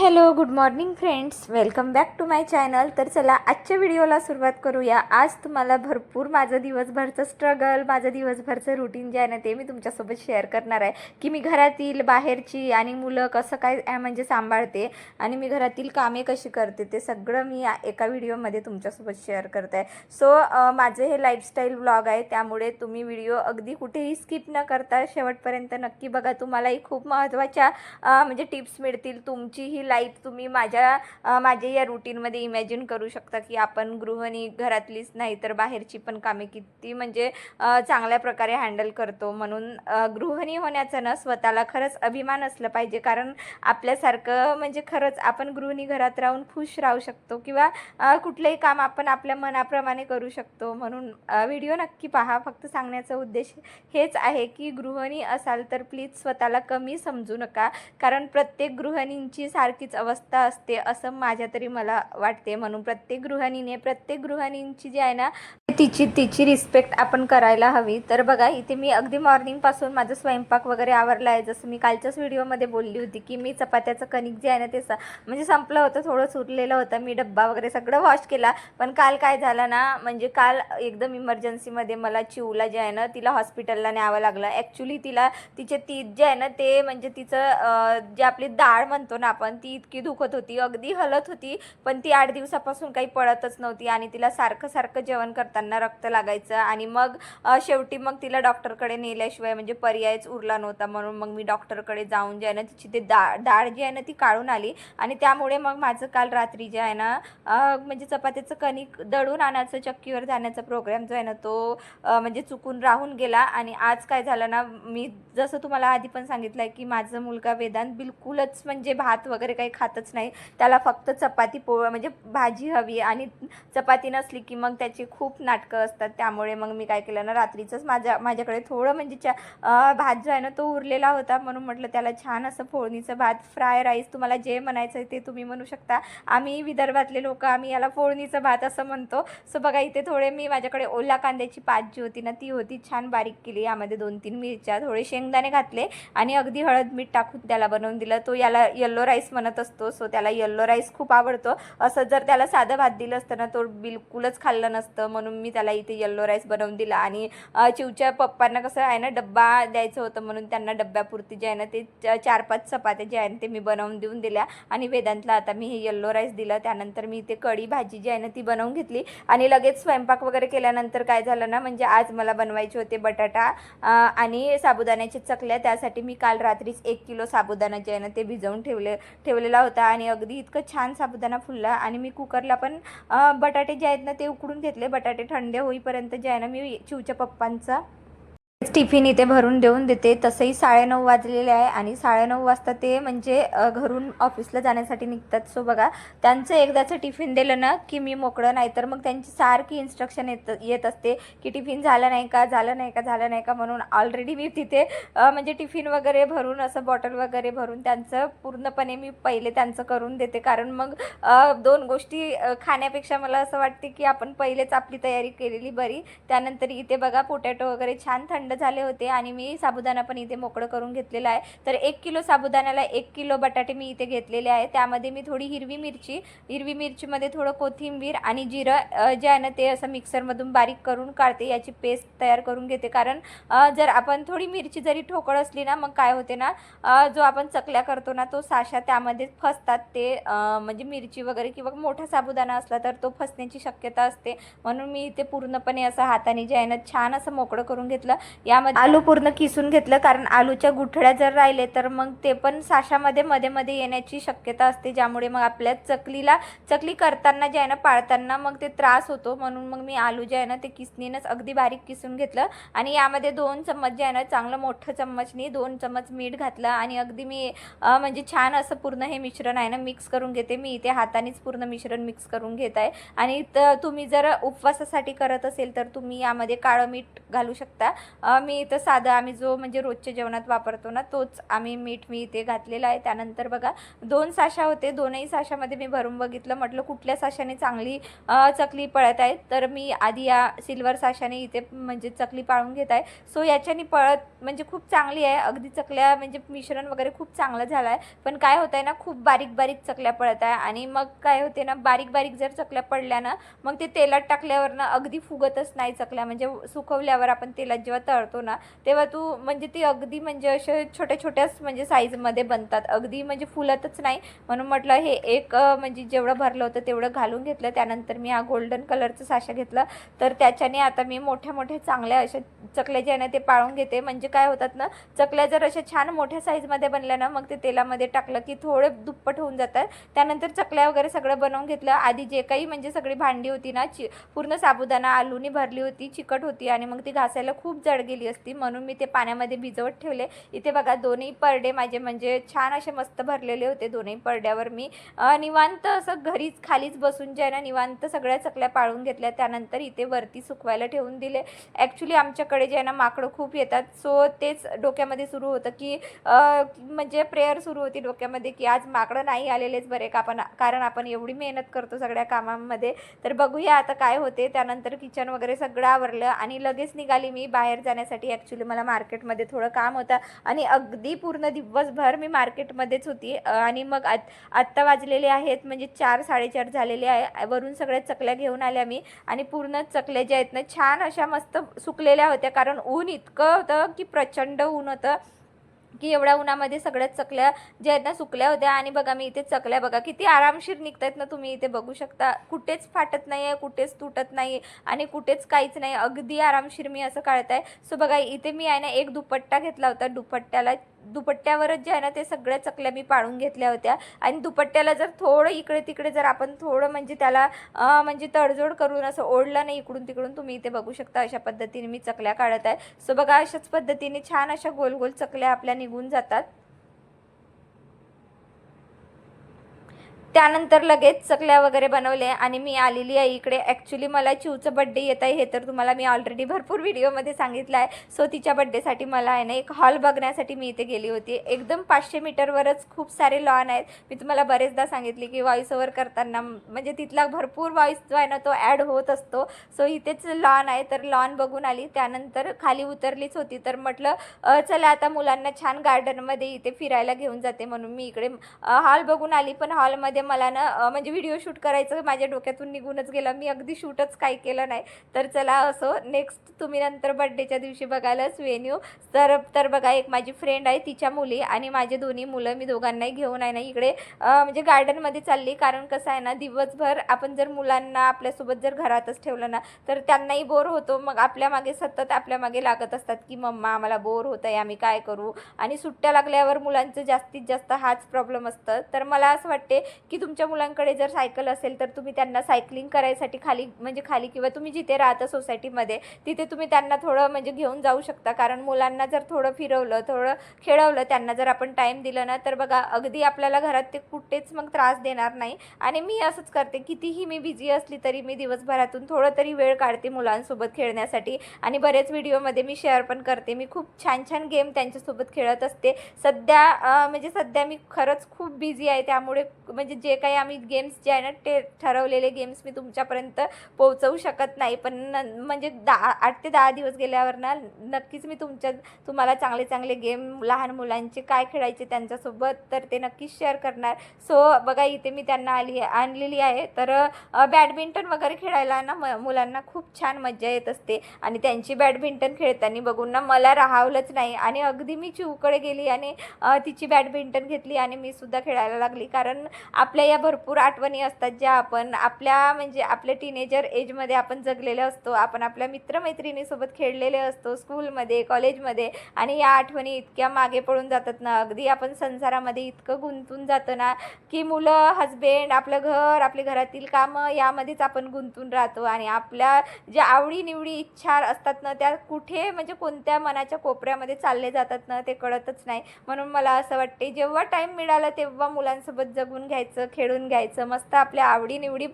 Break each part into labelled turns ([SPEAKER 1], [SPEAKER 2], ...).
[SPEAKER 1] Hello good morning friends. Welcome back to my channel. तर चला आजच्या व्हिडिओला सुरुवात करूया. आज तुम्हाला भरपूर माझं दिवसभरचं स्ट्रगल माझं दिवसभरचं रुटीन जे आहे ना ते मी तुमच्यासोबत शेअर करणार आहे. की मी घरातील बाहेरची आणि मुलं कसं काय म्हणजे सांभाळते आणि मी घरातील कामे कशी करते ते सगळं मी एका व्हिडिओमध्ये तुमच्यासोबत शेअर करत. आहे सो माझं हे लाईफस्टाईल ब्लॉग आहे. त्यामुळे तुम्ही व्हिडिओ अगदी कुठेही स्किप न करता शेवटपर्यंत नक्की बघा. तुम्हालाही खूप महत्त्वाच्या म्हणजे टिप्स मिळतील. तुमची ही लाईफ तुम्ही माझ्या माझ्या या रुटीनमध्ये इमॅजिन करू शकता की आपण गृहिणी घरातलीच नाही तर बाहेरची पण कामे किती म्हणजे चांगल्या प्रकारे हँडल करतो. म्हणून गृहिणी होण्याचं ना स्वतःला खरंच अभिमान असलं पाहिजे. कारण आपल्यासारखं म्हणजे खरंच आपण गृहिणी घरात राहून खुश राहू शकतो किंवा कुठलंही काम आपण आपल्या मनाप्रमाणे करू शकतो. म्हणून व्हिडिओ नक्की पहा. फक्त सांगण्याचा उद्देश हेच आहे की गृहिणी असाल तर प्लीज स्वतःला कमी समजू नका. कारण प्रत्येक गृहिणींची सारखी सारखीच अवस्था असते असं माझ्या तरी मला वाटते. म्हणून प्रत्येक गृहिणीने प्रत्येक गृहिणींची जी आहे ना तिची तिची रिस्पेक्ट आपण करायला हवी. तर बघा इथे मी अगदी मॉर्निंगपासून माझं स्वयंपाक वगैरे आवरला आहे. जसं मी कालच्याच व्हिडिओमध्ये बोलली होती की मी चपात्याचं कणिक जे आहे ना ते स म्हणजे संपलं होतं थोडं सुरलेलं होतं. मी डब्बा वगैरे सगळं वॉश केला. पण काल काय झालं ना म्हणजे काल एकदम इमर्जन्सीमध्ये मला चिवला जे आहे ना तिला हॉस्पिटलला न्यावं लागलं. ॲक्च्युली तिला तिचे तीत जे आहे ना ते म्हणजे तिचं जे आपली डाळ म्हणतो ना आपण ती इतकी दुखत होती अगदी हलत होती पण ती आठ दिवसापासून काही पळतच नव्हती आणि तिला सारखं सारखं जेवण करताना रक्त लागायचं आणि मग शेवटी मग तिला डॉक्टरकडे नेल्याशिवाय म्हणजे पर्यायच उरला नव्हता म्हणून मग मी डॉक्टरकडे जाऊन जे आहे ना तिची ते डाळ डाळ जी आहे ना ती काढून आली आणि त्यामुळे मग माझं काल रात्री जे आहे ना म्हणजे चपात्याचं कणिक दळून आणायचं चक्कीवर जाण्याचा प्रोग्राम जो आहे ना तो म्हणजे चुकून राहून गेला आणि आज काय झालं ना मी जसं तुम्हाला आधी पण सांगितलं आहे की माझं मुलगा वेदांत बिलकुलच म्हणजे भात वगैरे काही खातच नाही. त्याला फक्त चपाती पोळ म्हणजे भाजी हवी आणि चपाती नसली की मग त्याची खूप नाटकं असतात. त्यामुळे मग मी काय केलं ना रात्रीचंच माझ्या माझ्याकडे थोडं म्हणजे च्या भात जो आहे ना तो उरलेला होता. म्हणून म्हटलं त्याला छान असं फोडणीचं भात फ्राय राईस तुम्हाला जे म्हणायचं आहे ते तुम्ही म्हणू शकता. आम्ही विदर्भातले लोक आम्ही याला फोळणीचं भात असं म्हणतो. सो बघा इथे थोडे मी माझ्याकडे ओला कांद्याची पात जी होती ना ती होती छान बारीक केली. यामध्ये दोन तीन मिरच्या थोडे शेंगदाणे घातले आणि अगदी हळद मीठ टाकून त्याला बनवून दिलं. तो याला येल्लो राईस म्हणत असतो सो त्याला येल्लो राईस खूप आवडतो. असं जर त्याला साधं भात दिलं असतं ना तो बिलकुलच खाल्लं नसतं. म्हणून मी त्याला इथे येल्लो राईस बनवून दिला. आणि चिवच्या पप्पांना कसं आहे ना डब्बा द्यायचं होतं. म्हणून त्यांना डब्यापुरती जे आहे ना ते चार पाच चपात्या जे आहे ना ते मी बनवून देऊन दिल्या. आणि वेदांतला आता मी हे येल्लो राईस दिलं. त्यानंतर मी इथे कढी भाजी जी आहे ना ती बनवून घेतली. आणि लगेच स्वयंपाक वगैरे केल्यानंतर काय झालं ना म्हणजे आज मला बनवायचे होते बटाटा आणि साबुदाण्याचे चकल्या. त्यासाठी मी काल रात्रीच एक किलो साबुदाणा जे आहे ना ते भिजवून ठेवले ठेवलेला होता आणि अगदी इतकं छान साबुदाणा फुलला आणि मी कुकरला पण बटाटे जे आहेत ना ते उकडून घेतले. बटाटे थंडे होईपर्यंत जे आहे ना मी चिवच्या पप्पांचा टिफिन इथे भरून देऊन देते. तसंही साडेनऊ वाजलेले आहे आणि साडेनऊ वाजता ते म्हणजे घरून ऑफिसला जाण्यासाठी निघतात. सो बघा त्यांचं एकदाचं टिफिन दिलं ना की मी मोकळं नाही तर मग त्यांची सारखी इन्स्ट्रक्शन येत येत असते की टिफिन झालं नाही का झालं नाही का झालं नाही का म्हणून ऑलरेडी मी तिथे म्हणजे टिफिन वगैरे भरून असं बॉटल वगैरे भरून त्यांचं पूर्णपणे मी पहिले त्यांचं करून देते. कारण मग दोन गोष्टी खाण्यापेक्षा मला असं वाटते की आपण पहिलेच आपली तयारी केलेली बरी. त्यानंतर इथे बघा पोटॅटो वगैरे छान थंड झाले होते आणि मी साबुदाणा पण इथे मोकळं करून घेतलेला आहे. तर एक किलो साबुदाण्याला एक किलो बटाटे मी इथे घेतलेले आहे. त्यामध्ये मी थोडी हिरवी मिरची हिरवी मिरचीमध्ये थोडं कोथिंबीर आणि जिरं जे आहे ना ते असं मिक्सरमधून बारीक करून काढते. याची पेस्ट तयार करून घेते. कारण जर आपण थोडी मिरची जरी ठोकळ असली ना मग काय होते ना जो आपण चकल्या करतो ना तो साशा त्यामध्ये फसतात. ते म्हणजे मिरची वगैरे किंवा मोठा साबुदाणा असला तर तो फसण्याची शक्यता असते. म्हणून मी इथे पूर्णपणे असं हाताने जे आहे ना छान असं मोकळं करून घेतलं. यामध्ये आलू पूर्ण किसून घेतलं कारण आलूच्या गुठळ्या जर राहिले तर मग ते पण साशामध्ये मध्ये मध्ये येण्याची शक्यता असते ज्यामुळे मग आपल्या चकलीला चकली करताना जे आहे ना पाळताना मग ते त्रास होतो. म्हणून मग मी आलू जे आहे ना ते किसणीनंच अगदी बारीक किसून घेतलं. आणि यामध्ये दोन चम्मच जे आहे ना चांगलं मोठं चम्मचनी दोन चम्मच मीठ घातलं. आणि अगदी मी म्हणजे छान असं पूर्ण हे मिश्रण आहे ना मिक्स करून घेते. मी इथे हातानेच पूर्ण मिश्रण मिक्स करून घेत आहे. आणि तुम्ही जर उपवासासाठी करत असेल तर तुम्ही यामध्ये काळं मीठ घालू शकता. मी इथं साधं आम्ही जो म्हणजे रोजच्या जेवणात वापरतो ना तोच आम्ही मीठ मी इथे घातलेला आहे. त्यानंतर बघा दोन साशा होते. दोनही साशामध्ये मी भरून बघितलं. म्हटलं कुठल्या साशाने चांगली चकली पळत आहे? तर मी आधी या सिल्वर साशाने इथे म्हणजे चकली पाळून घेत आहे. सो याच्याने पळत म्हणजे खूप चांगली आहे. अगदी चकल्या म्हणजे मिश्रण वगैरे खूप चांगलं झालं आहे पण काय होत आहे ना खूप बारीक बारीक चकल्या पळत आहे. आणि मग काय होते ना बारीक बारीक जर चकल्या पडल्या ना मग ते तेलात टाकल्यावर ना अगदी फुगतच नाही चकल्या. म्हणजे सुकवल्यावर आपण तेलात जेव्हा तळ तळतो ना तेव्हा तू म्हणजे ती अगदी म्हणजे असे छोट्या छोट्याच म्हणजे साईजमध्ये बनतात. अगदी म्हणजे फुलतच नाही. म्हणून म्हटलं हे एक म्हणजे जेवढं भरलं होतं तेवढं घालून घेतलं. त्यानंतर मी हा गोल्डन कलरचं साशा घेतला. तर त्याच्याने आता मी मोठ्या मोठ्या चांगल्या अशा चकल्या ज्या आहे ना ते पाळून घेते. म्हणजे काय होतात ना चकल्या जर अशा छान मोठ्या साईजमध्ये बनल्या ना मग ते तेलामध्ये टाकलं की थोडे दुप्पट होऊन जातात. त्यानंतर चकल्या वगैरे सगळं बनवून घेतलं. आधी जे काही म्हणजे सगळी भांडी होती ना चि पूर्ण साबुदाणा आलूनी भरली होती चिकट होती आणि मग ती घासायला खूप जड गेली असती. म्हणून मी ते पाण्यामध्ये भिजवत ठेवले. इथे बघा दोन्ही परडे माझे म्हणजे छान असे मस्त भरलेले होते. दोन्ही परड्यावर मी निवांत असं घरीच खालीच बसून जे ना निवांत सगळ्या चकल्या पाळून घेतल्या त्यानंतर इथे वरती सुकवायला ठेवून दिले. ॲक्च्युली आमच्याकडे जे आहे ना माकडं खूप येतात सो तेच डोक्यामध्ये सुरू होतं की म्हणजे प्रेयर सुरू होती डोक्यामध्ये की आज माकडं नाही आलेलेच बरे का आपण कारण आपण एवढी मेहनत करतो सगळ्या कामांमध्ये. तर बघूया आता काय होते. त्यानंतर किचन वगैरे सगळं आवरलं आणि लगेच निघाली मी बाहेर जाण्यासाठी ॲक्च्युली मला मार्केटमध्ये थोडं काम होतं. आणि अगदी पूर्ण दिवसभर मी मार्केटमध्येच होती. आणि मग आत आत्ता वाजलेले आहेत म्हणजे चार साडेचार झालेले आहे. वरून सगळ्या चकल्या घेऊन आल्या मी आणि पूर्ण चकल्या ज्या आहेत ना छान अशा मस्त सुकलेल्या होत्या. कारण ऊन इतकं होतं की प्रचंड ऊन होतं. की एवढ्या उन्हामध्ये सगळ्याच चकल्या ज्या आहेत ना सुकल्या होत्या. आणि बघा मी इथे चकल्या बघा किती आरामशीर निघत आहेत ना तुम्ही इथे बघू शकता. कुठेच फाटत नाही आहे कुठेच तुटत नाही आणि कुठेच काहीच नाही. अगदी आरामशीर मी असं काढत आहे सो बघा इथे मी आहे ना एक दुपट्टा घेतला होता. दुपट्ट्याला दुपट्ट्यावरच जे आहे ना ते सगळ्या चकल्या मी पाळून घेतल्या होत्या. आणि दुपट्ट्याला जर थोडं इकडे तिकडे जर आपण थोडं म्हणजे त्याला म्हणजे तडजोड करून असं ओढलं नाही इकडून तिकडून तुम्ही इथे बघू शकता अशा पद्धतीने मी चकल्या काढत आहे. सो बघा अशाच पद्धतीने छान अशा गोल गोल चकल्या आपल्या निघून जातात. त्यानंतर लगेच चकल्या वगैरे बनवले आणि मी आलेली आहे इकडे. ॲक्च्युली मला चिवचं बड्डे येत आहे हे तर तुम्हाला मी ऑलरेडी भरपूर व्हिडिओमध्ये सांगितलं आहे. सो तिच्या बड्डेसाठी मला आहे ना एक हॉल बघण्यासाठी मी इथे गेली होती. एकदम पाचशे मीटरवरच खूप सारे लॉन आहेत. मी तुम्हाला बरेचदा सांगितले की व्हॉइस ओव्हर करताना म्हणजे तिथला भरपूर व्हॉइस जो आहे ना तो ॲड होत असतो. सो इथेच लॉन आहे. तर लॉन बघून आली. त्यानंतर खाली उतरलीच होती. तर म्हटलं चला आता मुलांना छान गार्डनमध्ये इथे फिरायला घेऊन जाते म्हणून मी इकडे हॉल बघून आली. पण हॉलमध्ये मला ना म्हणजे व्हिडिओ शूट करायचं माझ्या डोक्यातून निघूनच गेलं. मी अगदी शूटच काही केलं नाही. तर चला असो नेक्स्ट तुम्ही नंतर बड्डेच्या दिवशी बघायलाच वेन्यू तर तर बघा एक माझी फ्रेंड आहे तिच्या मुली आणि माझे दोन्ही मुलं मी दोघांनाही घेऊन आहे ना इकडे म्हणजे गार्डनमध्ये चालली. कारण कसं आहे ना दिवसभर आपण जर मुलांना आपल्यासोबत जर घरातच ठेवलं ना तर त्यांनाही बोर होतो. मग आपल्या मागे सतत आपल्या मागे लागत असतात की मम्मा आम्हाला बोर होत आहे आम्ही काय करू? आणि सुट्ट्या लागल्यावर मुलांचं जास्तीत जास्त हाच प्रॉब्लेम असतं. तर मला असं वाटते की तुमच्या मुलांकडे जर सायकल असेल तर तुम्ही त्यांना सायकलिंग करायसाठी खाली म्हणजे खाली किंवा तुम्ही जिथे राहता सोसायटीमध्ये तिथे तुम्ही त्यांना थोडं म्हणजे घेऊन जाऊ शकता. कारण मुलांना जर थोडं फिरवलं थोडं खेळवलं त्यांना जर आपण टाईम दिलं ना तर बघा अगदी आपल्याला घरात ते कुठेच मग त्रास देणार नाही. आणि मी असंच करते कितीही मी बिझी असली तरी मी दिवसभरातून थोडं तरी वेळ काढते मुलांसोबत खेळण्यासाठी. आणि बरेच व्हिडिओमध्ये मी शेअर पण करते. मी खूप छान छान गेम त्यांच्यासोबत खेळत असते. सध्या म्हणजे सध्या मी खरंच खूप बिझी आहे. त्यामुळे म्हणजे जे काही आम्ही गेम्स जे आहे ना ते ठरवलेले गेम्स मी तुमच्यापर्यंत पोहोचवू शकत नाही. पण न- म्हणजे दहा आठ ते दहा दिवस गेल्यावर ना नक्कीच मी तुमच्या तुम्हाला चांगले चांगले गेम लहान मुलांचे काय खेळायचे त्यांच्यासोबत तर ते नक्कीच शेअर करणार. सो बघा इथे मी त्यांना आली आणलेली आहे. तर बॅडमिंटन वगैरे खेळायला ना म मुलांना खूप छान मजा येत असते. आणि त्यांची बॅडमिंटन खेळताना बघून ना मला राहावलंच नाही. आणि अगदी मी चिवकडे गेली आणि तिची बॅडमिंटन घेतली आणि मी सुद्धा खेळायला लागली. कारण आप आपल्या या भरपूर आठवणी असतात ज्या आपण आपल्या म्हणजे आपल्या टीनेजर एजमध्ये आपण जगलेले असतो आपण आपल्या मित्रमैत्रिणीसोबत खेळलेले असतो स्कूलमध्ये कॉलेजमध्ये आणि या आठवणी इतक्या मागे पडून जातात ना. अगदी आपण संसारामध्ये इतकं गुंतून जातो ना की मुलं हजबेंड आपलं घर आपले घरातील कामं यामध्येच आपण गुंतून राहतो. आणि आपल्या ज्या आवडीनिवडी इच्छा असतात ना त्या कुठे म्हणजे कोणत्या मनाच्या कोपऱ्यामध्ये चालले जातात ना ते कळतच नाही. म्हणून मला असं वाटते जेव्हा टाईम मिळाला तेव्हा मुलांसोबत जगून घ्यायचं. घ्यायचं खेळून घ्यायचं मस्त आपल्या आवडीनिवडी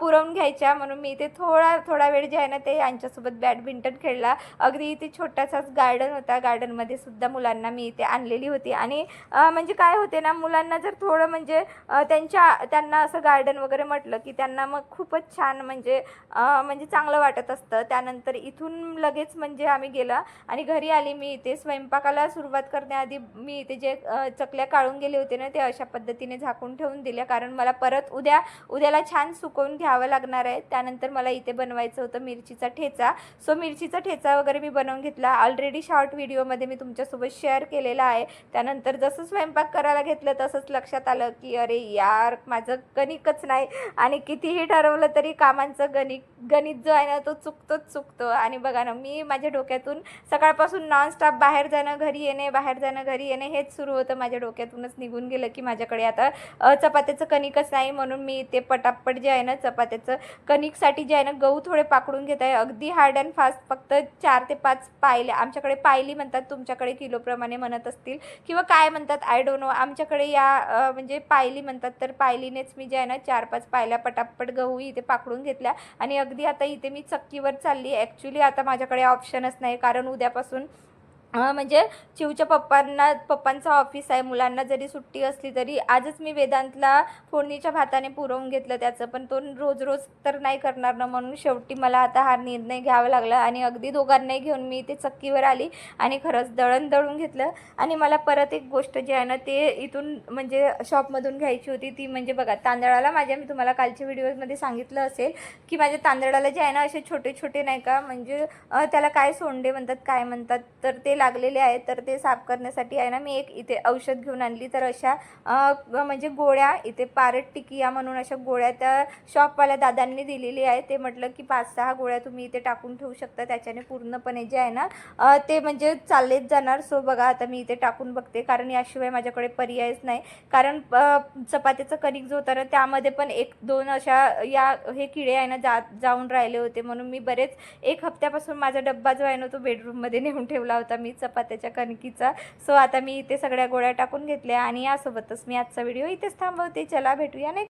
[SPEAKER 1] पुरवून घ्यायच्या. म्हणून मी इथे थोडा थोडा वेळ जे आहे ना ते यांच्यासोबत बॅडमिंटन खेळला. अगदी इथे छोटासाच गार्डन होता. गार्डनमध्ये सुद्धा मुलांना मी इथे आणलेली होती. आणि म्हणजे काय होते ना मुलांना जर थोडं म्हणजे त्यांच्या त्यांना असं गार्डन वगैरे म्हटलं की त्यांना मग खूपच छान म्हणजे म्हणजे चांगलं वाटत असतं. त्यानंतर इथून लगेच म्हणजे आम्ही गेला आणि घरी आली मी इथे. स्वयंपाकाला सुरुवात करण्याआधी मी इथे जे चकल्या काढून गेले होते ना ते अशा पद्धतीने झाकून ठेवून दिल्या. कारण मला परत उद्या उद्याला छान सुकवून घ्यावं लागणार आहे. त्यानंतर मला इथे बनवायचं होतं मिरचीचा ठेचा. सो मिरचीचा ठेचा वगैरे मी बनवून घेतला. ऑलरेडी शॉर्ट व्हिडिओमध्ये मी तुमच्यासोबत शेअर केलेला आहे. त्यानंतर जसं स्वयंपाक करायला घेतलं तसंच लक्षात आलं की अरे यार माझं गणिकच नाही. आणि कितीही ठरवलं तरी कामांचं गणित गणित जो आहे ना तो चुकतोच चुकतो. आणि बघा ना मी माझ्या डोक्यातून सकाळपासून नॉनस्टॉप बाहेर जाणं घरी येणे बाहेर जाणं घरी येणे हेच सुरू होतं. माझ्या डोक्यातूनच निघून गेलं की माझ्याकडे आता चपाती चपात्याचं कणिकच नाही म्हणून मी ते पटापट जे आहे ना चपात्याचं कणिकसाठी जे आहे ना गहू थोडे पाकडून घेत आहे. अगदी हार्ड अँड फास्ट फक्त चार ते पाच पायले आमच्याकडे पायली म्हणतात तुमच्याकडे किलोप्रमाणे म्हणत असतील. किंवा काय म्हणतात आय डोंट नो आमच्याकडे या म्हणजे पायली म्हणतात तर पायलीनेच मी जे आहे ना चार पाच पायल्या पटापट गहू इथे पाकडून घेतल्या. आणि अगदी आता इथे मी चक्कीवर चालली. ॲक्च्युली आता माझ्याकडे ऑप्शनच नाही. कारण उद्यापासून म्हणजे चिवच्या पप्पांना पप्पांचं ऑफिस आहे मुलांना जरी सुट्टी असली तरी आजच मी वेदांतला फोडणीच्या भाताने पुरवून घेतलं त्याचं. पण तो रोज रोज तर नाही करणार ना म्हणून शेवटी मला आता हा निर्णय घ्यावा लागला आणि अगदी दोघांनाही घेऊन मी ते चक्कीवर आली आणि खरंच दळण दळून घेतलं. आणि मला परत एक गोष्ट जी आहे ना ते इथून म्हणजे शॉपमधून घ्यायची होती ती म्हणजे बघा तांदळाला माझ्या मी तुम्हाला कालच्या व्हिडिओमध्ये सांगितलं असेल की माझ्या तांदळाला जे आहे ना असे छोटे छोटे नाही का म्हणजे त्याला काय सोंडे म्हणतात काय म्हणतात तर ते लागलेले आहेत तर ते साफ करण्यासाठी आहे ना मी एक इथे औषध घेऊन आणली. तर अशा म्हणजे गोळ्या इथे पारट टिकिया म्हणून अशा गोळ्या त्या शॉपवाल्या दादांनी दिलेली आहे. ते म्हटलं की पाच सहा गोळ्या तुम्ही इथे टाकून ठेवू शकता. त्याच्याने पूर्णपणे जे आहे ना ते म्हणजे चाललेच जाणार. सो बघा आता मी इथे टाकून बघते. कारण याशिवाय माझ्याकडे पर्यायच नाही. कारण अ, चपात्याचं कणिक जो होता ना त्यामध्ये पण एक दोन अशा या हे किडे आहे ना जा जाऊन राहिले होते. म्हणून मी बरेच एक हप्त्यापासून माझा डब्बा जो आहे ना तो बेडरूममध्ये नेऊन ठेवला होता मी. चपात्याच्या कणकीचा. सो आता मी इथे सगळ्या गोळ्या टाकून घेतल्या आणि यासोबतच मी आजचा व्हिडिओ इथेच थांबवते. चला भेटूया नाही